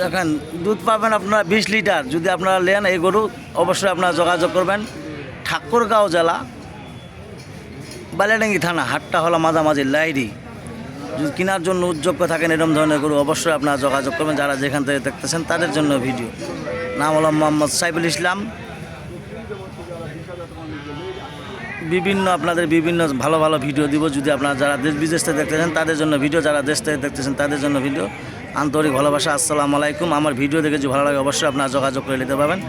দেখেন, দুধ পাবেন আপনারা বিশ লিটার। যদি আপনারা নেন এই গরু, অবশ্যই আপনারা যোগাযোগ করবেন। ঠাকুরগাঁও জেলা, বালিয়াডাঙ্গি থানা, হাটটা হলো মাঝামাঝি লাইরি যদি কেনার জন্য উদ্যোগ থাকেন এরকম ধরনের গরু, অবশ্যই আপনারা যোগাযোগ করবেন। যারা যেখান থেকে দেখতেছেন, তাদের জন্য ভিডিও। নাম হলো মোহাম্মদ সাইফুল ইসলাম। বিভিন্ন, আপনাদের বিভিন্ন ভালো ভালো ভিডিও দিব। যদি আপনারা যারা দেশ বিদেশ থেকে দেখতেছেন, তাদের জন্য ভিডিও, যারা দেশ থেকে দেখতেছেন, তাদের জন্য ভিডিও। আন্তরিক ভালোবাসা, আসসালামু আলাইকুম। আমার ভিডিও দেখে যদি ভালো লাগে, অবশ্যই আপনারা যোগাযোগ করে নিতে পারবেন।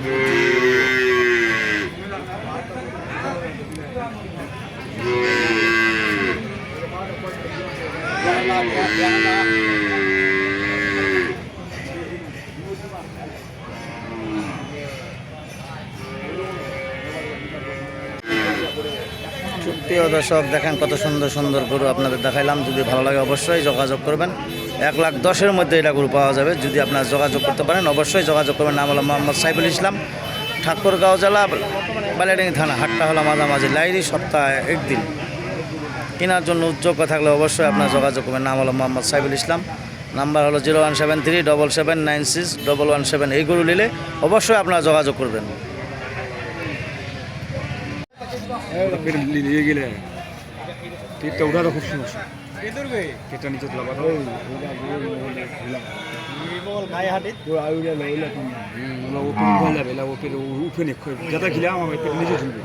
প্রিয় দর্শক, দেখেন কত সুন্দর সুন্দর গরু আপনাদের দেখাইলাম। যদি ভালো লাগে, অবশ্যই যোগাযোগ করবেন। এক লাখ দশের মধ্যে এটা গরু পাওয়া যাবে। যদি আপনারা যোগাযোগ করতে পারেন, অবশ্যই যোগাযোগ করবেন। নাম হলো মোহাম্মদ সাইফুল ইসলাম, ঠাকুরগাঁও জেলা, বালিয়াডাঙ্গি থানা, হাটটা হলো মাঝামাঝি লাইরি সপ্তাহে একদিন। কেনার জন্য উদ্যোগ থাকলে অবশ্যই আপনার যোগাযোগ করবেন। নাম হলো মোহাম্মদ সাইফুল ইসলাম, নাম্বার হলো zero one seven three double seven nine six double one seven. এই গরু নিলে অবশ্যই আপনারা যোগাযোগ করবেন। খুব সমস্যা। কেটে নিচে তোলা কথা ওপেন হয়ে যাবে না ওপেন উফে নে যাতে খেলে আমার পেট নিচে ঝুলবে